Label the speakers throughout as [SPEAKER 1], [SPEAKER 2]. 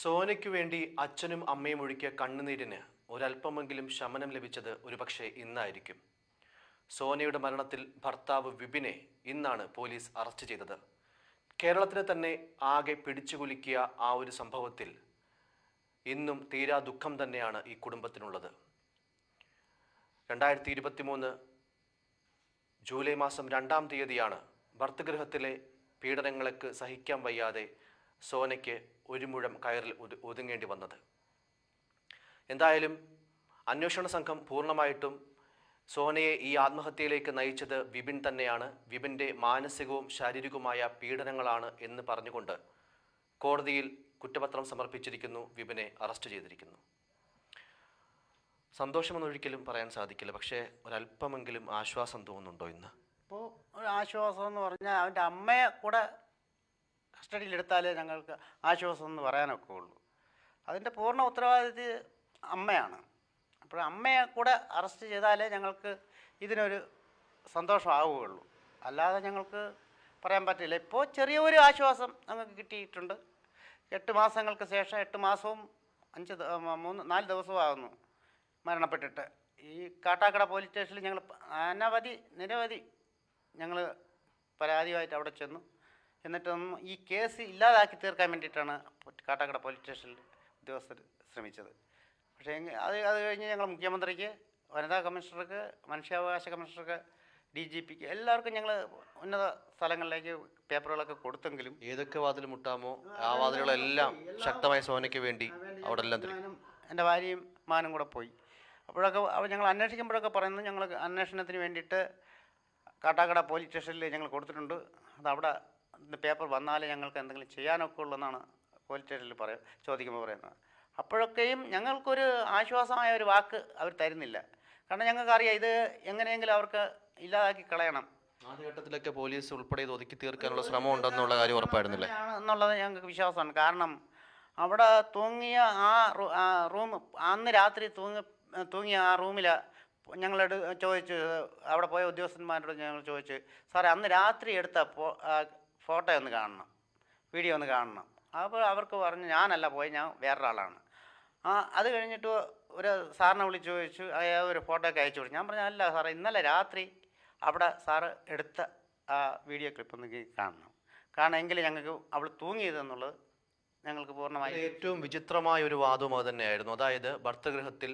[SPEAKER 1] സോനയ്ക്കു വേണ്ടി അച്ഛനും അമ്മയും ഒഴുക്കിയ കണ്ണുനീരിന് ഒരല്പമെങ്കിലും ശമനം ലഭിച്ചത് ഒരുപക്ഷെ ഇന്നായിരിക്കും. സോനയുടെ മരണത്തിൽ ഭർത്താവ് വിപിനെ ഇന്നാണ് പോലീസ് അറസ്റ്റ് ചെയ്തത്. കേരളത്തിനെ തന്നെ ആകെ പിടിച്ചുകുലുക്കിയ ആ ഒരു സംഭവത്തിൽ ഇന്നും തീരാ ദുഃഖം തന്നെയാണ് ഈ കുടുംബത്തിനുള്ളത്. രണ്ടായിരത്തി ഇരുപത്തി മൂന്ന് ജൂലൈ മാസം രണ്ടാം തീയതിയാണ് ഭർത്തഗൃഹത്തിലെ പീഡനങ്ങൾക്ക് സഹിക്കാൻ വയ്യാതെ സോനയ്ക്ക് ഒരു മുഴം കയറിൽ ഒതു- ഒതുങ്ങേണ്ടി വന്നത്. എന്തായാലും അന്വേഷണ സംഘം പൂർണമായിട്ടും സോനയെ ഈ ആത്മഹത്യയിലേക്ക് നയിച്ചത് വിപിൻ തന്നെയാണ്. വിപിന്റെ മാനസികവും ശാരീരികവുമായ പീഡനങ്ങളാണ് എന്ന് പറഞ്ഞുകൊണ്ട് കോടതിയിൽ കുറ്റപത്രം സമർപ്പിച്ചിരിക്കുന്നു വിപിനെ അറസ്റ്റ് ചെയ്തിരിക്കുന്നു. സന്തോഷമെന്നൊരിക്കലും പറയാൻ സാധിക്കില്ല പക്ഷേ ഒരല്പമെങ്കിലും ആശ്വാസം തോന്നുന്നുണ്ടോ ഇന്ന്?
[SPEAKER 2] ഇപ്പോൾ ആശ്വാസം എന്ന് പറഞ്ഞാൽ അവന്റെ അമ്മയെ കൂടെ കസ്റ്റഡിയിലെടുത്താലേ ഞങ്ങൾക്ക് ആശ്വാസം എന്ന് പറയാനൊക്കെ ഉള്ളൂ. അതിന്റെ പൂർണ ഉത്തരവാദിത്വ അമ്മയാണ്. അപ്പോൾ അമ്മയെ കൂടെ അറസ്റ്റ് ചെയ്താലേ ഞങ്ങൾക്ക് ഇതിനൊരു സന്തോഷമാവുകയുള്ളൂ. അല്ലാതെ ഞങ്ങൾക്ക് പറയാൻ പറ്റില്ല. ഇപ്പോൾ ചെറിയൊരു ആശ്വാസം ഞങ്ങൾക്ക് കിട്ടിയിട്ടുണ്ട്. എട്ട് മാസങ്ങൾക്ക് ശേഷം എട്ട് മാസവും അഞ്ച് മൂന്ന് നാല് ദിവസവും ആകുന്നു മരണപ്പെട്ടിട്ട്. ഈ കാട്ടാക്കട പോലീസ് സ്റ്റേഷനിൽ ഞങ്ങൾ അനവധി നിരവധി ഞങ്ങൾ പരാതിയുമായിട്ട് അവിടെ ചെന്നു. എന്നിട്ടൊന്നും ഈ കേസ് ഇല്ലാതാക്കി തീർക്കാൻ വേണ്ടിയിട്ടാണ് കാട്ടാക്കട പോലീസ് സ്റ്റേഷനിൽ ഉദ്യോഗസ്ഥർ ശ്രമിച്ചത്. പക്ഷേ അത് അത് കഴിഞ്ഞ് ഞങ്ങൾ മുഖ്യമന്ത്രിക്ക് വനിതാ കമ്മീഷണർക്ക് മനുഷ്യാവകാശ കമ്മീഷണർക്ക് ഡി ജി പിക്ക് എല്ലാവർക്കും ഞങ്ങൾ ഉന്നത സ്ഥലങ്ങളിലേക്ക് പേപ്പറുകളൊക്കെ കൊടുത്തെങ്കിലും
[SPEAKER 1] ഏതൊക്കെ വാതിൽ മുട്ടാമോ ആ വാതിലുകളെല്ലാം ശക്തമായ സോനയ്ക്ക് വേണ്ടി അവിടെ എല്ലാം
[SPEAKER 2] എന്റെ ഭാര്യയും മാനും കൂടെ പോയി. അപ്പോഴൊക്കെ അവ ഞങ്ങൾ അന്വേഷിക്കുമ്പോഴൊക്കെ പറയുന്നത് ഞങ്ങൾ അന്വേഷണത്തിന് വേണ്ടിയിട്ട് കാട്ടാക്കട പോലീസ് സ്റ്റേഷനിൽ ഞങ്ങൾ കൊടുത്തിട്ടുണ്ട്. അത് അവിടെ പേപ്പർ വന്നാലേ ഞങ്ങൾക്ക് എന്തെങ്കിലും ചെയ്യാനൊക്കെ ഉള്ളെന്നാണ് പോലീസ് സ്റ്റേഷനിൽ പറയ ചോദിക്കുമ്പോൾ പറയുന്നത്. അപ്പോഴൊക്കെയും ഞങ്ങൾക്കൊരു ആശ്വാസമായ ഒരു വാക്ക് അവർ തരുന്നില്ല. കാരണം ഞങ്ങൾക്കറിയാം ഇത് എങ്ങനെയെങ്കിലും അവർക്ക് ഇല്ലാതാക്കി കളയണം.
[SPEAKER 1] ആദ്യഘട്ടത്തിലൊക്കെ പോലീസ് ഉൾപ്പെടെ ഇത് ഒതുക്കി തീർക്കാനുള്ള ശ്രമം ഉണ്ടെന്നുള്ള കാര്യം ഉറപ്പായിരുന്നില്ലേ?
[SPEAKER 2] എന്നുള്ളത് ഞങ്ങൾക്ക് വിശ്വാസമാണ്. കാരണം അവിടെ തൂങ്ങിയ ആ റൂ- അന്ന് രാത്രി തൂങ്ങി തൂങ്ങിയ ആ റൂമിൽ ഞങ്ങളോട് ചോദിച്ചു അവിടെ പോയ ഉദ്യോഗസ്ഥന്മാരോട് ഞങ്ങൾ ചോദിച്ചു സാറേ അന്ന് രാത്രി എടുത്ത ഫോട്ടോ ഒന്ന് കാണണം. വീഡിയോ ഒന്ന് കാണണം. അപ്പോൾ അവർക്ക് പറഞ്ഞു ഞാനല്ല പോയി ഞാൻ വേറൊരാളാണ്. ആ അത് കഴിഞ്ഞിട്ട് ഒരു സാറിനെ വിളിച്ച് ചോദിച്ചു അയാൾ ഒരു ഫോട്ടോ ഒക്കെ അയച്ചു കൊടുത്തു ഞാൻ പറഞ്ഞു അല്ല സാറേ ഇന്നലെ രാത്രി അവിടെ സാറ് എടുത്ത ആ വീഡിയോ ക്ലിപ്പ് ഒന്ന് കാണണം. കാരണം ഞങ്ങൾക്ക് അവൾ തൂങ്ങിയതെന്നുള്ളത് ഞങ്ങൾക്ക്
[SPEAKER 1] പൂർണമായി ഏറ്റവും വിചിത്രമായ ഒരു വാദവും അത് തന്നെയായിരുന്നു. അതായത് ഭർത്തഗൃഹത്തിൽ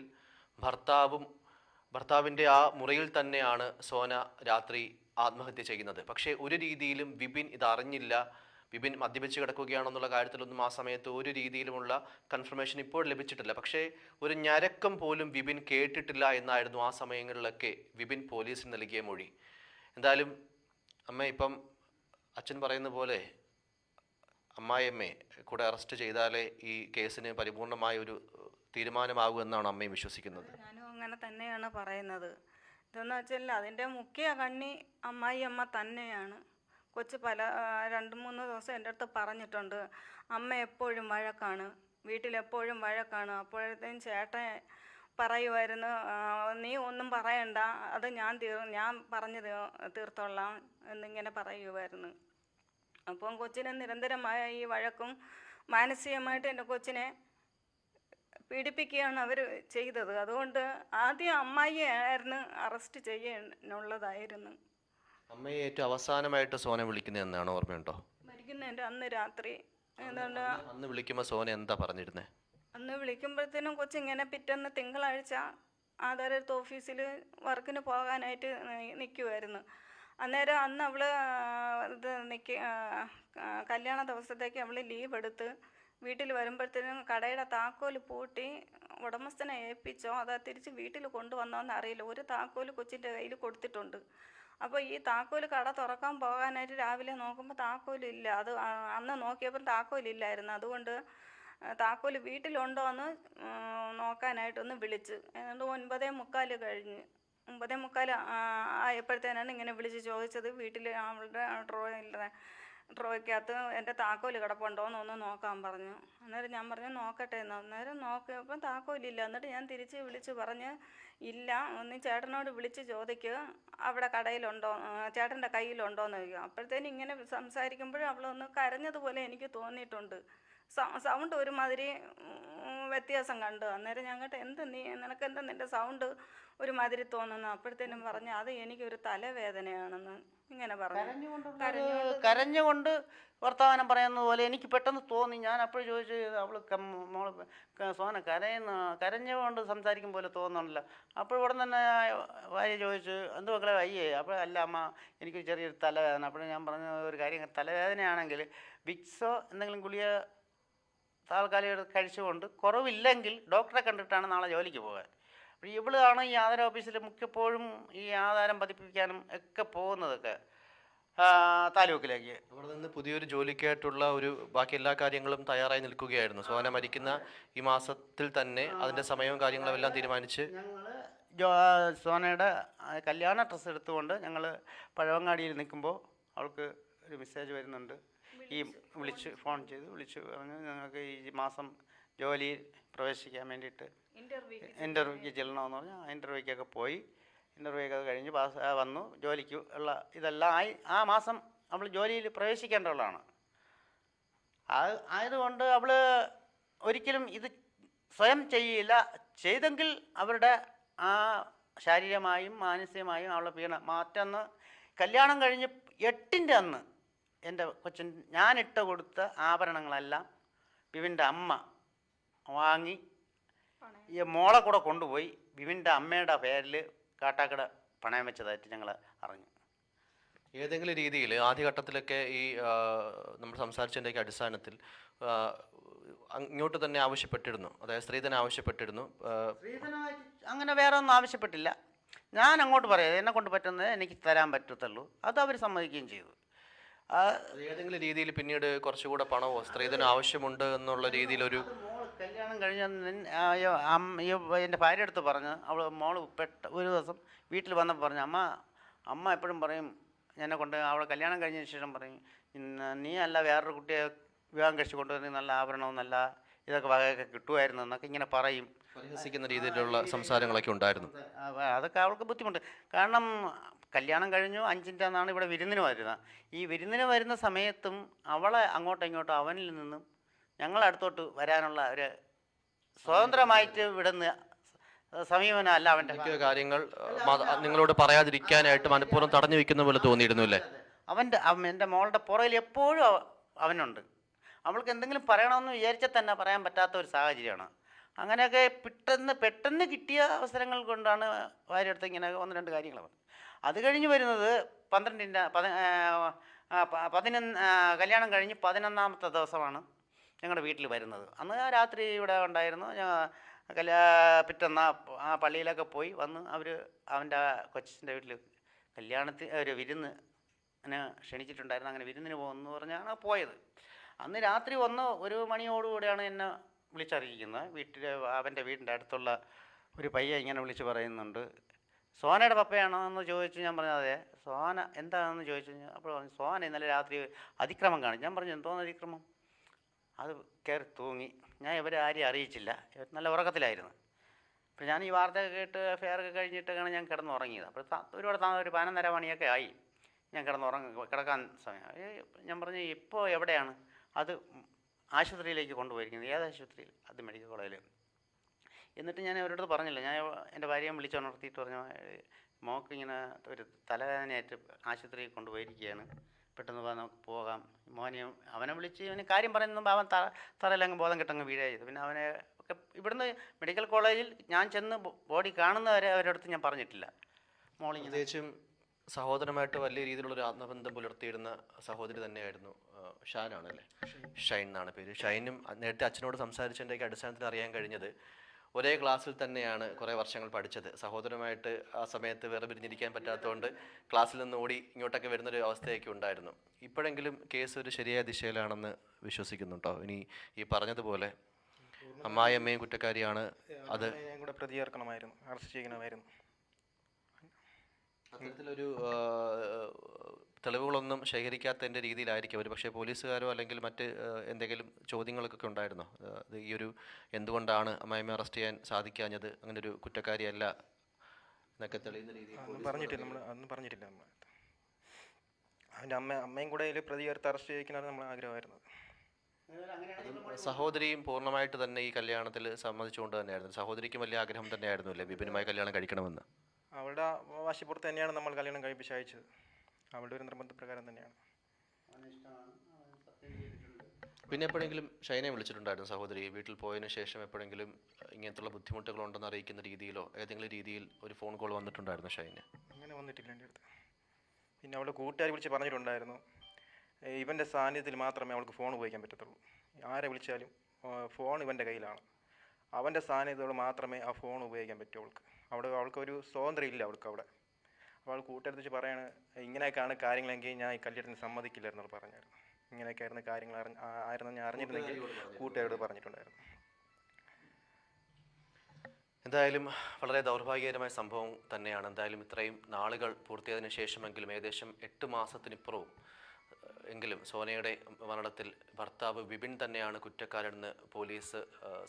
[SPEAKER 1] ഭർത്താവും ഭർത്താവിന്റെ ആ മുറിയിൽ തന്നെയാണ് സോന രാത്രി ആത്മഹത്യ ചെയ്യുന്നത്. പക്ഷേ ഒരു രീതിയിലും വിപിൻ ഇതറിഞ്ഞില്ല. വിപിൻ മദ്യപിച്ച് കിടക്കുകയാണെന്നുള്ള കാര്യത്തിലൊന്നും ആ സമയത്ത് ഒരു രീതിയിലുമുള്ള കൺഫർമേഷൻ ഇപ്പോൾ ലഭിച്ചിട്ടില്ല. പക്ഷേ ഒരു ഞരക്കം പോലും വിപിൻ കേട്ടിട്ടില്ല എന്നായിരുന്നു ആ സമയങ്ങളിലൊക്കെ വിപിൻ പോലീസിന് നൽകിയ മൊഴി. എന്തായാലും അമ്മ ഇപ്പം അച്ഛൻ പറയുന്ന പോലെ അമ്മായിയമ്മയെ കൂടെ അറസ്റ്റ് ചെയ്താലേ ഈ കേസിന് പരിപൂർണമായ ഒരു തീരുമാനമാകൂ എന്നാണ് അമ്മയും വിശ്വസിക്കുന്നത്.
[SPEAKER 3] ഞാനും അങ്ങനെ തന്നെയാണ് പറയുന്നത്. ഇതെന്ന് വെച്ചാൽ അതിന്റെ മുഖ്യ കണ്ണി അമ്മായി അമ്മ തന്നെയാണ്. കൊച്ചു പല രണ്ട് മൂന്ന് ദിവസം എന്റെ അടുത്ത് പറഞ്ഞിട്ടുണ്ട് അമ്മ എപ്പോഴും വഴക്കാണ് വീട്ടിലെപ്പോഴും വഴക്കാണ്. അപ്പോഴത്തേക്കും ചേട്ടൻ പറയുമായിരുന്നു നീ ഒന്നും പറയണ്ട അത് ഞാൻ തീർ ഞാൻ പറഞ്ഞു തീർത്തോളാം എന്നിങ്ങനെ പറയുമായിരുന്നു അപ്പം കൊച്ചിന് നിരന്തരമായ ഈ വഴക്കും മാനസികമായിട്ട് എന്റെ കൊച്ചിനെ പീഡിപ്പിക്കുകയാണ് അവർ ചെയ്തത്. അതുകൊണ്ട് ആദ്യം അമ്മായിയെ ആയിരുന്നു അറസ്റ്റ് ചെയ്യാനുള്ളതായിരുന്നു.
[SPEAKER 1] അമ്മയെ ഏറ്റവും അവസാനമായിട്ട് സോന വിളിക്കുന്നത് എന്നാണ് ഓർമ്മയുണ്ടോ?
[SPEAKER 3] മരിക്കുന്നതിന്റെ അന്ന് രാത്രി. ഏതാണ്ട്
[SPEAKER 1] അന്ന് വിളിക്കുമ്പോൾ സോന എന്താ പറഞ്ഞിരുന്നത്
[SPEAKER 3] അന്ന് വിളിക്കുമ്പോഴത്തേനും കൊച്ചിങ്ങനെ പിറ്റന്ന് തിങ്കളാഴ്ച ആധാരത്ത് ഓഫീസിൽ വർക്കിന് പോകാനായിട്ട് നിൽക്കുമായിരുന്നു അന്നേരം അന്ന് അവൾ ഇത് നിൽക്ക കല്യാണ ദിവസത്തേക്ക് അവൾ ലീവ് എടുത്ത് വീട്ടിൽ വരുമ്പോഴത്തേനും കടയുടെ താക്കോൽ പൂട്ടി ഉടമസ്ഥനെ ഏൽപ്പിച്ചോ? അതാ തിരിച്ച് വീട്ടിൽ കൊണ്ടുവന്നോന്ന് അറിയില്ല. ഒരു താക്കോൽ കൊച്ചിന്റെ കയ്യിൽ കൊടുത്തിട്ടുണ്ട്. അപ്പോൾ ഈ താക്കോൽ കട തുറക്കാൻ പോകാനായിട്ട് രാവിലെ നോക്കുമ്പോൾ താക്കോലില്ല അത് അന്ന് നോക്കിയപ്പോൾ താക്കോലില്ലായിരുന്നു അതുകൊണ്ട് താക്കോൽ വീട്ടിലുണ്ടോ എന്ന് നോക്കാനായിട്ടൊന്ന് വിളിച്ച്. എന്നിട്ട് ഒൻപതേ മുക്കാൽ കഴിഞ്ഞ്. ഒമ്പതേ മുക്കാൽ ആയപ്പോഴത്തേനാണ് ഇങ്ങനെ വിളിച്ച് ചോദിച്ചത്. വീട്ടിൽ അവളുടെ ഡ്രോയിലെ ഡ്രോയ്ക്കകത്ത് എന്റെ താക്കോൽ കിടപ്പുണ്ടോന്ന് ഒന്ന് നോക്കാൻ പറഞ്ഞു. അന്നേരം ഞാൻ പറഞ്ഞു നോക്കട്ടെ എന്ന്. അന്നേരം നോക്കിയപ്പോൾ താക്കോലില്ല. എന്നിട്ട് ഞാൻ തിരിച്ച് വിളിച്ച് പറഞ്ഞ് ഇല്ല ഒന്ന് ചേട്ടനോട് വിളിച്ച് ചോദിക്കുക അവിടെ കടയിലുണ്ടോ ചേട്ടന്റെ കയ്യിലുണ്ടോ എന്ന് ചോദിക്കുക അപ്പോഴത്തേനും ഇങ്ങനെ സംസാരിക്കുമ്പോഴും അവളൊന്ന് കരഞ്ഞതുപോലെ എനിക്ക് തോന്നിയിട്ടുണ്ട്. സൗണ്ട് ഒരുമാതിരി വ്യത്യാസം കണ്ടു. അന്നേരം ഞങ്ങട്ട് എന്ത് നീ നിനക്ക് എന്താ നിന്റെ സൗണ്ട് ഒരുമാതിരി തോന്നുന്നു? അപ്പോഴത്തേനും പറഞ്ഞു അത് എനിക്കൊരു തലവേദനയാണെന്ന്. ഇങ്ങനെ പറഞ്ഞു.
[SPEAKER 2] കരഞ്ഞുകൊണ്ട് വർത്തമാനം പറയുന്നത് പോലെ എനിക്ക് പെട്ടെന്ന് തോന്നി. ഞാൻ അപ്പോഴും ചോദിച്ചു അവൾ മോൾ സോന കരയുന്ന കരഞ്ഞുകൊണ്ട് സംസാരിക്കും പോലെ തോന്നണല്ലോ അപ്പോൾ ഉടൻ തന്നെ ഭാര്യ ചോദിച്ചു എന്ത് മക്കളെ വയ്യേ? അപ്പോൾ അല്ല അമ്മ എനിക്ക് ചെറിയൊരു തലവേദന. അപ്പോൾ ഞാൻ പറഞ്ഞ ഒരു കാര്യം തലവേദനയാണെങ്കിൽ വിക്സോ എന്തെങ്കിലും ഗുളിക താൽക്കാലിക കഴിച്ചുകൊണ്ട് കുറവില്ലെങ്കിൽ ഡോക്ടറെ കണ്ടിട്ടാണ് നാളെ ജോലിക്ക് പോകാൻ. അപ്പോൾ ഇവളാണ് ഈ ആധാര ഓഫീസിൽ മിക്കപ്പോഴും ഈ ആധാരം പതിപ്പിക്കാനും ഒക്കെ പോകുന്നതൊക്കെ താലൂക്കിലേക്ക്.
[SPEAKER 1] അവിടെ നിന്ന് പുതിയൊരു ജോലിക്കായിട്ടുള്ള ഒരു ബാക്കി എല്ലാ കാര്യങ്ങളും തയ്യാറായി നിൽക്കുകയായിരുന്നു. സോന മരിക്കുന്ന ഈ മാസത്തിൽ തന്നെ അതിന്റെ സമയവും കാര്യങ്ങളും എല്ലാം തീരുമാനിച്ച്
[SPEAKER 2] ജോ സോനയുടെ കല്യാണ ഡ്രസ്സ് എടുത്തുകൊണ്ട് ഞങ്ങൾ പഴവങ്ങാടിയിൽ നിൽക്കുമ്പോൾ അവൾക്ക് ഒരു മെസ്സേജ് വരുന്നുണ്ട്. ഈ വിളിച്ച് ഫോൺ ചെയ്ത് വിളിച്ച് പറഞ്ഞു ഞങ്ങൾക്ക് ഈ മാസം ജോലിയിൽ പ്രവേശിക്കാൻ വേണ്ടിയിട്ട്
[SPEAKER 3] ഇന്റർവ്യൂ
[SPEAKER 2] ഇന്റർവ്യൂക്ക് ചെല്ലണമെന്ന് പറഞ്ഞു. ആ ഇന്റർവ്യൂക്കൊക്കെ പോയി. ഇന്റർവ്യൂ ഒക്കെ കഴിഞ്ഞ് പാസ് വന്നു. ജോലിക്ക് ഉള്ള ഇതെല്ലാം ആയി. ആ മാസം അവൾ ജോലിയിൽ പ്രവേശിക്കേണ്ടവളാണ്. അത് ആയതുകൊണ്ട് അവൾ ഒരിക്കലും ഇത് സ്വയം ചെയ്യില്ല. ചെയ്തെങ്കിൽ അവരുടെ ആ ശാരീരികമായും മാനസികമായും അവളെ പീഡന മാറ്റന്ന് കല്യാണം കഴിഞ്ഞ് എട്ടിന്റെ അന്ന് എന്റെ ഞാൻ ഞാനിട്ട് കൊടുത്ത ആഭരണങ്ങളെല്ലാം ബിവിന്റെ അമ്മ വാങ്ങി ഈ മോളെ കൂടെ കൊണ്ടുപോയി ബിവിന്റെ അമ്മയുടെ പേരിൽ കാട്ടാക്കട പണയം വെച്ചതായിട്ട് ഞങ്ങൾ അറിഞ്ഞു.
[SPEAKER 1] ഏതെങ്കിലും രീതിയിൽ ആദ്യഘട്ടത്തിലൊക്കെ ഈ നമ്മൾ സംസാരിച്ചതിന്റെയൊക്കെ അടിസ്ഥാനത്തിൽ അങ്ങോട്ട് തന്നെ ആവശ്യപ്പെട്ടിരുന്നു. അതായത് സ്ത്രീധനം ആവശ്യപ്പെട്ടിരുന്നു.
[SPEAKER 2] അങ്ങനെ വേറെ ഒന്നും ആവശ്യപ്പെട്ടില്ല. ഞാൻ അങ്ങോട്ട് പറയാം എന്നെ കൊണ്ട് പറ്റുന്നത് എനിക്ക് തരാൻ പറ്റത്തുള്ളൂ. അത് അവർ സമ്മതിക്കുകയും ചെയ്തു.
[SPEAKER 1] ഏതെങ്കിലും രീതിയിൽ പിന്നീട് കുറച്ചുകൂടെ പണമോ സ്ത്രീധനം ആവശ്യമുണ്ട് എന്നുള്ള രീതിയിലൊരു
[SPEAKER 2] കല്യാണം കഴിഞ്ഞ എന്റെ ഭാര്യ അടുത്ത് പറഞ്ഞ് അവൾ മോൾ പെട്ട ഒരു ദിവസം വീട്ടിൽ വന്നപ്പോൾ പറഞ്ഞു അമ്മ അമ്മ എപ്പോഴും പറയും എന്നെ കൊണ്ട് അവളെ കല്യാണം കഴിഞ്ഞതിന് ശേഷം പറയും നീ അല്ല വേറൊരു കുട്ടിയെ വിവാഹം കഴിച്ച് കൊണ്ടുവരുന്ന നല്ല ആഭരണവും നല്ല ഇതൊക്കെ വകയൊക്കെ കിട്ടുമായിരുന്നു എന്നൊക്കെ ഇങ്ങനെ പറയും.
[SPEAKER 1] പരിഹസിക്കുന്ന രീതിയിലുള്ള സംസാരങ്ങളൊക്കെ ഉണ്ടായിരുന്നു.
[SPEAKER 2] അതൊക്കെ അവൾക്ക് ബുദ്ധിമുട്ട്. കാരണം കല്യാണം കഴിഞ്ഞു അഞ്ചിന്റെ അന്നാണ് ഇവിടെ വിരുന്നിന് വരുന്നത്. ഈ വിരുന്നിന് വരുന്ന സമയത്തും അവളെ അങ്ങോട്ടും ഇങ്ങോട്ടും അവനിൽ നിന്നും ഞങ്ങളെ അടുത്തോട്ട് വരാനുള്ള ഒരു സ്വതന്ത്രമായിട്ട് വിടുന്ന സമീപനം അല്ല
[SPEAKER 1] അവന്റെ കാര്യങ്ങൾ നിങ്ങളോട് പറയാതിരിക്കാനായിട്ട് മനഃപൂർവം തടഞ്ഞു വെക്കുന്ന പോലെ തോന്നിയിരുന്നു അല്ലേ
[SPEAKER 2] അവന്റെ അവൻ എന്റെ മോളുടെ പുറയിൽ എപ്പോഴും അവ- അവനുണ്ട്. അവൾക്ക് എന്തെങ്കിലും പറയണമെന്ന് വിചാരിച്ചാൽ തന്നെ പറയാൻ പറ്റാത്ത ഒരു സാഹചര്യമാണ്. അങ്ങനെയൊക്കെ പെട്ടെന്ന് പെട്ടെന്ന് കിട്ടിയ അവസരങ്ങൾ കൊണ്ടാണ് ഭാര്യ അടുത്ത് ഇങ്ങനെ ഒന്ന് രണ്ട് കാര്യങ്ങൾ അത് കഴിഞ്ഞ് വരുന്നത് പന്ത്രണ്ടിന്റെ പതി പതിനൊന്ന് കല്യാണം കഴിഞ്ഞ് പതിനൊന്നാമത്തെ ദിവസമാണ് ഞങ്ങളുടെ വീട്ടിൽ വരുന്നത്. അന്ന് രാത്രി ഇവിടെ ഉണ്ടായിരുന്നു. ഞങ്ങൾ കല്യാ പിറ്റന്ന ആ പള്ളിയിലൊക്കെ പോയി വന്ന് അവർ അവന്റെ കൊച്ചിന്റെ വീട്ടിൽ കല്യാണത്തിന് ഒരു വിരുന്ന് ക്ഷണിച്ചിട്ടുണ്ടായിരുന്നു. അങ്ങനെ വിരുന്നിന് പോകുന്നു പറഞ്ഞാണ് പോയത്. അന്ന് രാത്രി ഒന്ന് ഒരു മണിയോടുകൂടിയാണ് എന്നെ വിളിച്ചറിയിക്കുന്നത്. വീട്ടിലെ അവന്റെ വീടിന്റെ അടുത്തുള്ള ഒരു പയ്യ ഇങ്ങനെ വിളിച്ച് പറയുന്നുണ്ട്. സോനയുടെ പപ്പയാണോ എന്ന് ചോദിച്ചു ഞാൻ പറഞ്ഞു അതെ. സോന എന്താണെന്ന് ചോദിച്ചു അപ്പോൾ പറഞ്ഞു സോന ഇന്നലെ രാത്രി അതിക്രമം കാണിച്ചു ഞാൻ പറഞ്ഞു എന്തോന്ന് അതിക്രമം? അത് കയറി തൂങ്ങി. ഞാൻ ഇവരെ ആരെയും അറിയിച്ചില്ല. നല്ല ഉറക്കത്തിലായിരുന്നു. അപ്പോൾ ഞാൻ ഈ വാർത്തയൊക്കെ കേട്ട് ഫെയറൊക്കെ കഴിഞ്ഞിട്ടൊക്കെയാണ് ഞാൻ കിടന്നുറങ്ങിയത്. അപ്പോൾ ഒരുപാട് താ ഒരു പതിനൊന്നര മണിയൊക്കെ ആയി. ഞാൻ കിടന്നുറങ്ങ കിടക്കാൻ സമയം. ഞാൻ പറഞ്ഞു ഇപ്പോൾ എവിടെയാണ്? അത് ആശുപത്രിയിലേക്ക് കൊണ്ടുപോയിരിക്കുന്നത് ഏത് ആശുപത്രിയിൽ? അത് മെഡിക്കൽ കോളേജിൽ എന്നിട്ട് ഞാൻ അവരോട് പറഞ്ഞില്ല. ഞാൻ എന്റെ ഭാര്യയെ വിളിച്ചുണർത്തിയിട്ട് പറഞ്ഞു മോക്ക് ഇങ്ങനെ ഒരു തലവേദനയായിട്ട് ആശുപത്രിയിൽ കൊണ്ടുപോയിരിക്കുകയാണ്. പെട്ടെന്ന് പോകാൻ നമുക്ക് പോകാം. മോനെ അവനെ വിളിച്ച് അവന് കാര്യം പറയുന്ന അവൻ തറ തറയിലങ്ങ് ബോധം കിട്ടങ്ങ് വീഴേ ചെയ്തു. പിന്നെ അവനെ ഒക്കെ ഇവിടുന്ന് മെഡിക്കൽ കോളേജിൽ ഞാൻ ചെന്ന് ബോഡി കാണുന്നവരെ അവരടുത്ത് ഞാൻ പറഞ്ഞിട്ടില്ല. മോളിങ്ങനെ
[SPEAKER 1] പ്രത്യേകിച്ചും സഹോദരമായിട്ട് വലിയ രീതിയിലുള്ള ഒരു ആത്മബന്ധം പുലർത്തിയിരുന്ന സഹോദരി തന്നെയായിരുന്നു. ഷാനാണല്ലേ? ഷൈൻ. എന്നാണ് പേര്. ഷൈനും നേരത്തെ അച്ഛനോട് സംസാരിച്ചതിന്റെയൊക്കെ അടിസ്ഥാനത്തിൽ അറിയാൻ കഴിഞ്ഞത് ഒരേ ക്ലാസ്സിൽ തന്നെയാണ് കുറേ വർഷങ്ങൾ പഠിച്ചത്. സഹോദരമായിട്ട് ആ സമയത്ത് വേറെ പിരിഞ്ഞിരിക്കാൻ പറ്റാത്തതുകൊണ്ട് ക്ലാസ്സിൽ നിന്ന് ഓടി ഇങ്ങോട്ടൊക്കെ വരുന്നൊരു അവസ്ഥയൊക്കെ ഉണ്ടായിരുന്നു. ഇപ്പോഴെങ്കിലും കേസ് ഒരു ശരിയായ ദിശയിലാണെന്ന് വിശ്വസിക്കുന്നുണ്ടോ ഇനി ഈ പറഞ്ഞതുപോലെ അമ്മായിയമ്മയും കുറ്റക്കാരിയാണ് അത്.
[SPEAKER 4] കൂടെ പ്രതി ചേർക്കണമായിരുന്നു. അറസ്റ്റ് ചെയ്യണമായിരുന്നു.
[SPEAKER 1] അത്തരത്തിലൊരു തെളിവുകളൊന്നും ശേഖരിക്കാത്തതിന്റെ രീതിയിലായിരിക്കും ഒരു പക്ഷേ പോലീസുകാരോ അല്ലെങ്കിൽ മറ്റ് എന്തെങ്കിലും ചോദ്യങ്ങളൊക്കെ ഉണ്ടായിരുന്നോ? ഈ ഒരു എന്തുകൊണ്ടാണ് അമ്മായിമ്മ അറസ്റ്റ് ചെയ്യാൻ സാധിക്കാഞ്ഞത്? അങ്ങനെ ഒരു കുറ്റക്കാരിയല്ല എന്നൊക്കെ തെളിയുന്ന രീതിയിൽ
[SPEAKER 4] പറഞ്ഞിട്ടില്ല നമ്മൾ അന്ന് പറഞ്ഞിട്ടില്ല നമ്മൾ അവന്റെ അമ്മ അമ്മയും കൂടെ ഇതിൽ പ്രതി ചേർത്ത് അറസ്റ്റ് ചെയ്യിക്കണമെന്ന് നമ്മൾ ആഗ്രഹമായിരുന്നത്.
[SPEAKER 1] സഹോദരിയും പൂർണമായിട്ട് തന്നെ ഈ കല്യാണത്തിൽ സമ്മതിച്ചുകൊണ്ട് തന്നെയായിരുന്നു. സഹോദരിക്കും വലിയ ആഗ്രഹം തന്നെയായിരുന്നു അല്ലേ ബിപിനുമായി കല്യാണം കഴിക്കണമെന്ന്?
[SPEAKER 4] അവളുടെ വാശിപ്പുറത്ത് തന്നെയാണ് നമ്മൾ കല്യാണം കഴിപ്പിച്ച് അയച്ചത്. അവളുടെ ഒരു നിർബന്ധപ്രകാരം തന്നെയാണ്.
[SPEAKER 1] പിന്നെ എപ്പോഴെങ്കിലും ഷൈനെ വിളിച്ചിട്ടുണ്ടായിരുന്നു സഹോദരി വീട്ടിൽ പോയതിനു ശേഷം എപ്പോഴെങ്കിലും ഇങ്ങനത്തുള്ള ബുദ്ധിമുട്ടുകൾ ഉണ്ടെന്ന് അറിയിക്കുന്ന രീതിയിലോ ഏതെങ്കിലും രീതിയിൽ ഒരു ഫോൺ കോൾ വന്നിട്ടുണ്ടായിരുന്നു ഷൈന്?
[SPEAKER 4] അങ്ങനെ വന്നിട്ടില്ല എന്റെ അടുത്ത്. പിന്നെ അവളുടെ കൂട്ടുകാർ വിളിച്ച് പറഞ്ഞിട്ടുണ്ടായിരുന്നു ഇവന്റെ സാന്നിധ്യത്തിൽ മാത്രമേ അവൾക്ക് ഫോൺ ഉപയോഗിക്കാൻ പറ്റത്തുള്ളൂ. ആരെ വിളിച്ചാലും ഫോൺ ഇവന്റെ കയ്യിലാണ്. അവന്റെ സാന്നിധ്യത്തോട് മാത്രമേ ആ ഫോൺ ഉപയോഗിക്കാൻ പറ്റൂ അവൾക്ക്. അവിടെ അവൾക്കൊരു സ്വാതന്ത്ര്യം ഇല്ല അവൾക്ക് അവിടെ. അപ്പോൾ അവൾ കൂട്ടെടുത്ത് വെച്ച് പറയാണ് ഇങ്ങനെയൊക്കെയാണ് കാര്യങ്ങളെങ്കിൽ ഞാൻ ഈ കല്യാണത്തിന് സമ്മതിക്കില്ലായിരുന്നു പറഞ്ഞായിരുന്നു. ഇങ്ങനെയൊക്കെ ആയിരുന്നു കാര്യങ്ങൾ അറിഞ്ഞ ആയിരുന്നു ഞാൻ അറിഞ്ഞിരുന്നെങ്കിൽ കൂട്ടുകാരോട് പറഞ്ഞിട്ടുണ്ടായിരുന്നു.
[SPEAKER 1] എന്തായാലും വളരെ ദൗർഭാഗ്യകരമായ സംഭവം തന്നെയാണ്. എന്തായാലും ഇത്രയും നാളുകൾ പൂർത്തിയായതിനു ശേഷമെങ്കിലും ഏകദേശം എട്ട് മാസത്തിനിപ്പുറവും എങ്കിലും സോനയുടെ മരണത്തിൽ ഭർത്താവ് വിപിൻ തന്നെയാണ് കുറ്റക്കാരെന്ന് പോലീസ്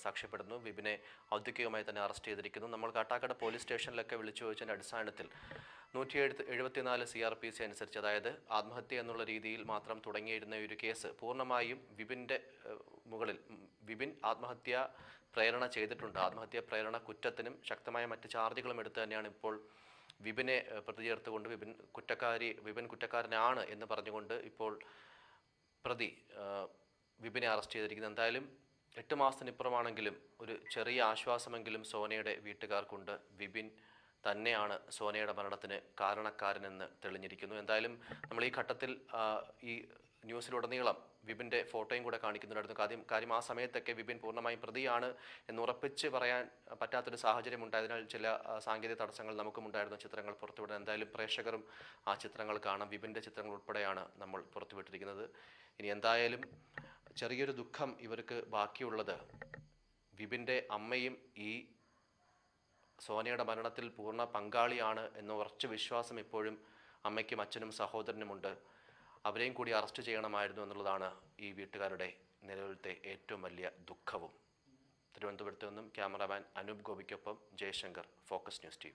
[SPEAKER 1] സാക്ഷ്യപ്പെടുന്നു. വിപിനെ ഔദ്യോഗികമായി തന്നെ അറസ്റ്റ് ചെയ്തിരിക്കുന്നു. നമ്മൾ കാട്ടാക്കട പോലീസ് സ്റ്റേഷനിലൊക്കെ വിളിച്ചു ചോദിച്ചതിന്റെ അടിസ്ഥാനത്തിൽ നൂറ്റി എഴുപത്തി എഴുപത്തിനാല് സി ആർ പി സി അനുസരിച്ച് അതായത് ആത്മഹത്യ എന്നുള്ള രീതിയിൽ മാത്രം തുടങ്ങിയിരുന്ന ഒരു കേസ് പൂർണമായും വിപിന്റെ മുകളിൽ വിപിൻ ആത്മഹത്യ പ്രേരണ ചെയ്തിട്ടുണ്ട്. ആത്മഹത്യ പ്രേരണ കുറ്റത്തിനും ശക്തമായ മറ്റ് ചാർജുകളും എടുത്ത് തന്നെയാണ് ഇപ്പോൾ വിപിനെ പ്രതി ചേർത്തുകൊണ്ട് വിപിൻ കുറ്റക്കാരി വിപിൻ കുറ്റക്കാരനാണ് എന്ന് പറഞ്ഞുകൊണ്ട് ഇപ്പോൾ പ്രതി വിപിനെ അറസ്റ്റ് ചെയ്തിരിക്കുന്നത് എന്തായാലും എട്ട് മാസത്തിനിപ്പുറമാണെങ്കിലും ഒരു ചെറിയ ആശ്വാസമെങ്കിലും സോനയുടെ വീട്ടുകാർക്കുണ്ട് വിപിൻ തന്നെയാണ് സോനയുടെ മരണത്തിന് കാരണക്കാരനെന്ന് തെളിഞ്ഞിരിക്കുന്നു. എന്തായാലും നമ്മൾ ഈ ഘട്ടത്തിൽ ഈ ന്യൂസിലുടനീളം വിപിന്റെ ഫോട്ടോയും കൂടെ കാണിക്കുന്നുണ്ടായിരുന്നു. കാര്യം കാര്യം ആ സമയത്തൊക്കെ വിപിൻ പൂർണമായും പ്രതിയാണ് എന്ന് ഉറപ്പിച്ച് പറയാൻ പറ്റാത്തൊരു സാഹചര്യം ഉണ്ടായതിനാൽ ചില സാങ്കേതിക തടസ്സങ്ങൾ നമുക്കും ഉണ്ടായിരുന്നു ചിത്രങ്ങൾ പുറത്തുവിടാൻ. എന്തായാലും പ്രേക്ഷകരും ആ ചിത്രങ്ങൾ കാണാം. വിപിന്റെ ചിത്രങ്ങൾ ഉൾപ്പെടെയാണ് നമ്മൾ പുറത്തുവിട്ടിരിക്കുന്നത്. ഇനി എന്തായാലും ചെറിയൊരു ദുഃഖം ഇവർക്ക് ബാക്കിയുള്ളത്. വിപിന്റെ അമ്മയും ഈ സോനയുടെ മരണത്തിൽ പൂർണ പങ്കാളിയാണ് എന്ന ഉറച്ച വിശ്വാസം ഇപ്പോഴും അമ്മയ്ക്കും അച്ഛനും സഹോദരനുമുണ്ട്. അവരെയും കൂടി അറസ്റ്റ് ചെയ്യണമായിരുന്നു എന്നുള്ളതാണ് ഈ വീട്ടുകാരുടെ നിലവിലത്തെ ഏറ്റവും വലിയ ദുഃഖവും. തിരുവനന്തപുരത്ത് നിന്നും ക്യാമറാമാൻ അനൂപ് ഗോപിക്കൊപ്പം ജയശങ്കർ ഫോക്കസ് ന്യൂസ് ടി